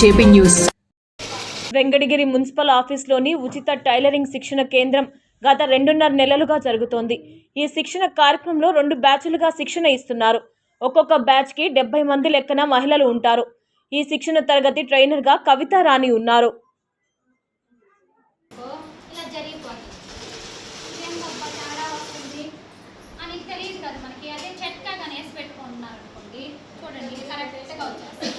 JP news. Venkatagiri municipal ఆఫీస్లోని ఉచిత tailoring శిక్షణ కేంద్రం గత రెండున్నర నెలలుగా జరుగుతోంది. ఈ శిక్షణ కార్యక్రమంలో రెండు బ్యాచ్లుగా శిక్షణ ఇస్తున్నారు. ఒక్కొక్క బ్యాచ్కి డెబ్బై మంది లెక్కన మహిళలు ఉంటారు. ఈ శిక్షణ తరగతి ట్రైనర్గా కవిత రాణి ఉన్నారు ఇలా జరిగిపోతుంది ఏం గొప్ప తేడా వస్తుంది అని తెలియదు కదా మనకి అదే చెట్కా కానీ వేసి పెట్టుకుంటున్నారు అనుకోండి చూడండి ఇది కరెక్ట్గా వచ్చేస్తుంది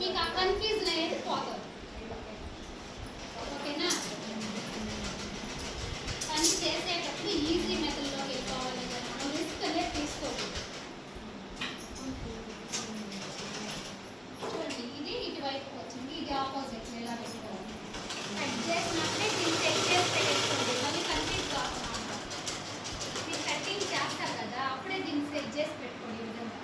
మీకు ఆ కన్ఫ్యూజన్ అనేది పోతుంది ఓకేనా పని చేసేటప్పుడు ఈజీ మెథడ్లోకి వెళ్ళిపోవాలి కదా మనం రిస్క్ అనేది తీసుకోకూడదు చూడండి ఇది ఇటువైపు వచ్చింది ఇది ఆపోజిట్ ఇలా పెట్టుకోవాలి కట్ చేసినప్పుడే దీన్ని చెక్ చేసి పెట్టేసుకోండి మళ్ళీ కన్ఫ్యూజ్ కాకుండా మీరు కటింగ్ చేస్తారు కదా అప్పుడే దీన్ని సెట్ చేసి పెట్టుకోండి ఈ విధంగా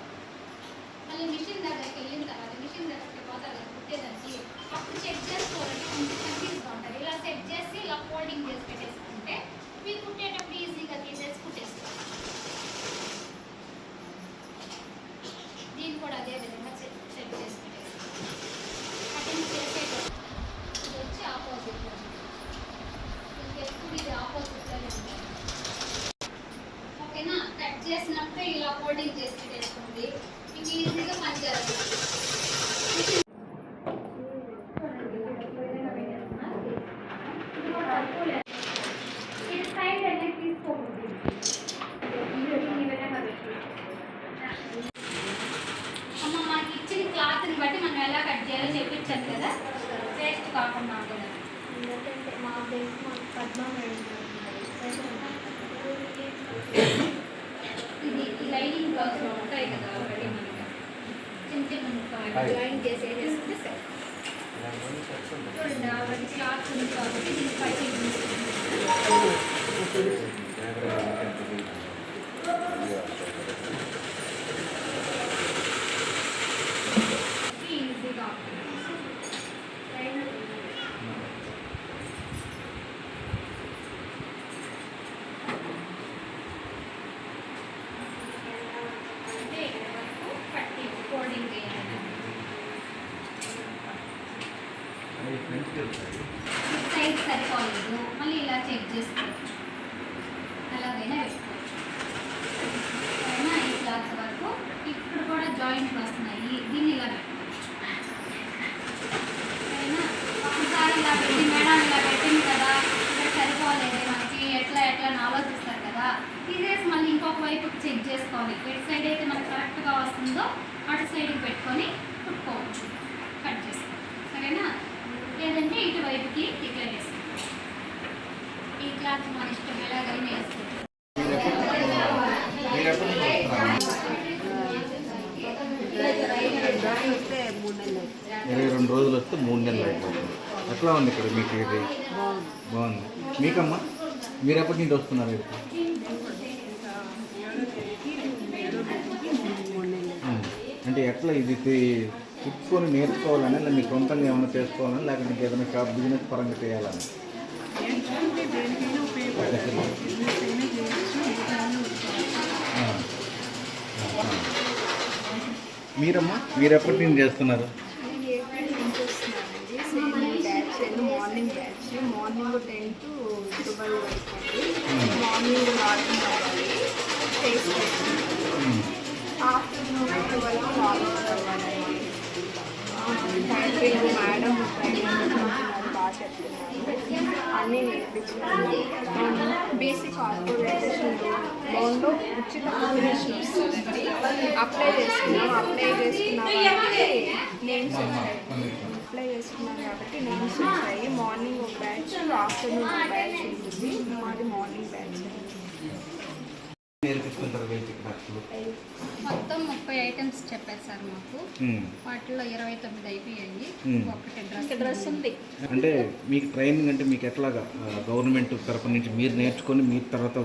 మళ్ళీ మిషన్ దగ్గరికి వెళ్ళిన తర్వాత మిషన్ దగ్గరికి పోతారు కదా కుట్టేదానికి సెట్ చెక్ చేసుకోవాలంటే కొంచెం కన్ఫ్యూజ్గా ఉంటుంది. ఇలా సెట్ చేసి ఇలా ఫోల్డింగ్ చేసి పెట్టేసుకుంటే మీరు కుట్టేటప్పుడు ఈజీగా తీసేసి కుట్టేస్తారు దీన్ని కూడా అదే విధంగా సెట్ సెట్ చేసి పెట్టేసుకోండి కటింగ్ చేసేటప్పుడు ఇది వచ్చి ఆపోజిట్ ఇది ఎప్పుడు ఇది ఆపోజిట్ ఉంటుంది ఓకేనా? కట్ చేసినప్పుడే ఇలా ఫోల్డింగ్ చేసి పెట్టేసుకోండి. మీకు ఈజీగా పనిచేస్తుంది జరుగుతుంది ఇది సైడ్ అనేది తీసుకోకూడదు ఈ విధంగా పెట్టుకోండి అమ్మ మనకి ఇచ్చిన క్లాత్ని బట్టి మనం చేయాలో చెప్పించాను కదా. వేస్ట్ కాకుండా కూడా ఇది ఈ లైనింగ్ బ్లౌజ్లో ఉంటాయి కదా ఆల్రెడీ మనకి. చిన్న చిన్న జాయిన్ చేసి సరే చూడండి ఆల్రెడీ క్లాత్ ఉంది కాబట్టి దీన్ని సైజ్ సరిపోలేదు. మళ్ళీ ఇలా చెక్ చేసుకోవచ్చు. అలాగైనా పెట్టుకోవచ్చు అయినా ఈ క్లాత్ వరకు ఇక్కడ కూడా జాయింట్లు వస్తున్నాయి. దీన్ని ఇలా పెట్టుకోవచ్చు. ఒకసారి ఇలా పెట్టి మేడం ఇలా పెట్టింది కదా ఇక్కడ సరిపోలేదు మనకి ఎట్లా ఎట్లా అని ఆలోచిస్తారు కదా. తీసేసి మళ్ళీ ఇంకొక వైపు చెక్ చేసుకోవాలి. ఎటు సైడ్ అయితే మనకు కరెక్ట్గా వస్తుందో అటు సైడ్కి పెట్టుకొని కుట్టుకోవచ్చు కట్ చేసుకోవాలి సరేనా లేదంటే ఇటువైపుకి ఇట్లా వేసుకోవచ్చు ఈ క్లాత్ మన ఇష్టం ఎలాగైనా వేసుకోవచ్చు ఇరవై రెండు రోజులు వస్తే మూడు నెలలు అయిపోతుంది. ఎట్లా ఉంది ఇక్కడ మీకు ఇది బాగుంది. మీకమ్మా? మీరు ఎప్పటి నుంచి వస్తున్నారు ఇక్కడికి? అంటే ఎట్లా ఇది తి- కుట్టుకొని నేర్చుకోవాలని లేదా మీ సొంతంగా ఏమైనా చేసుకోవాలని లేకపోతే ఏదైనా షాప్ బిజినెస్ పరంగా చేయాలని మీరమ్మా మీరు ఎప్పటి నుంచి చేస్తున్నారు నేను ఏప్రిల్ నుంచి వస్తున్నానండి same batch morning batch morning ten to twelve వరకు అండి మార్నింగ్ లాగిన్ అవ్వాలి ఫేస్ ఆఫ్టర్నూన్ ట్వెల్వ్ ఫాలో అవ్వాలి టైపింగ్ మేడం బాగా చెప్తున్నారు. అన్నీ నేర్పించినారు బేసిక్ కార్పొరేషన్ లోన్లో ఉచిత కాంబినేషన్ అప్లై చేసుకున్నాం అప్లై చేసుకున్నాం నేమ్స్ వచ్చాయి అప్లై చేసుకున్నాం కాబట్టి నేమ్స్ వచ్చాయి మార్నింగ్ ఒక బ్యాచ్ ఆఫ్టర్నూన్ ఒక బ్యాచ్ ఉంటుంది. మాది మార్నింగ్ బ్యాచ్ మొత్తం ముప్పై ఐటమ్స్ చెప్పారు సార్ మాకు. ఉమ్. వాటిలో ఇరవై తొమ్మిది అయిపోయాయి. Hmm. ఒకటి డ్రెస్ డ్రెస్ ఉంది. అంటే మీకు ట్రైనింగ్ అంటే మీకు ఎట్లాగా గవర్నమెంట్ తరపు నుంచి మీరు నేర్చుకొని మీ తర్వాత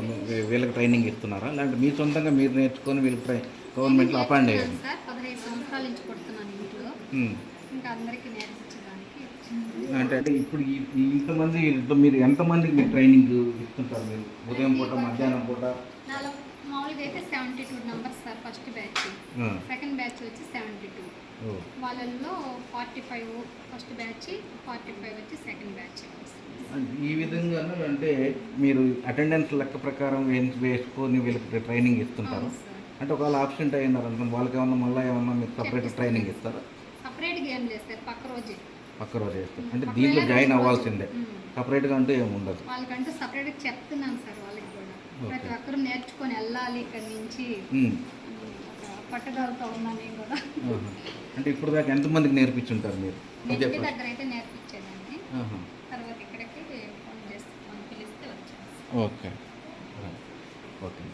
వీళ్ళకి ట్రైనింగ్ ఇస్తున్నారా? లేదంటే మీ సొంతంగా మీరు నేర్చుకొని వీళ్ళకి గవర్నమెంట్లో అపాయింట్ అయ్యారు. సార్. పదహైదు సంవత్సరాల నుంచి ఉమ్. ఇంకా అందరికీ నేర్పించడానికి అంటే అంటే ఇప్పుడు ఈ- ఈ ఇంతమంది ఇంత మీరు ఎంతమందికి మీరు ట్రైనింగ్ ఇస్తుంటారు మీరు? ఉదయం పూట మధ్యాహ్నం పూట? నాలో మామూలుగా అయితే seventy two numbers sir first batch ఆ, సెకండ్ బ్యాచ్ వచ్చి సెవెంటీ టూ ఓ. వాళ్ళల్లో forty five first batch forty five వచ్చి సెకండ్ బ్యాచ్ అంటే ఈ విధంగా అంటే మీరు అటెండెన్స్ లెక్క ప్రకారం వేసి వేసుకొని వీళ్ళకి ట్రైనింగ్ ఇస్తుంటారు? అవును సార్. అంటే ఒకవేళ ఆప్షన్ అయినారు అనుకోండి వాళ్ళకి ఏమన్నా మళ్ళీ ఏమన్నా మీరు సపరేట్ ట్రైనింగ్ ఇస్తారా? సపరేట్గా ఏం లేదు సార్ పక్క రోజే. పక్క రోజు చేస్తారు. అంటే దీంట్లో జాయిన్. అవ్వాల్సిందే. సపరేట్గా అంటూ ఏమి ఉండదు. వాళ్ళకంటూ సపరేట్గా చెప్తున్నాను సార్ వాళ్ళకి కూడా. ప్రతి. ఒక్కరు నేర్చుకొని వెళ్ళాలి ఇక్కడి నుంచి. పట్టుదలతో ఉన్నాను నేను కూడా. అంటే ఇప్పుడు దాకా ఎంతమందికి నేర్పించుంటారు మీరు? ఇంటి దగ్గర అయితే నేర్పించేదాన్ని. తర్వాత ఇక్కడికి ఫోన్ చేసి ఫోన్ పిలిస్తే వచ్చాను ఓకే. ఓకే.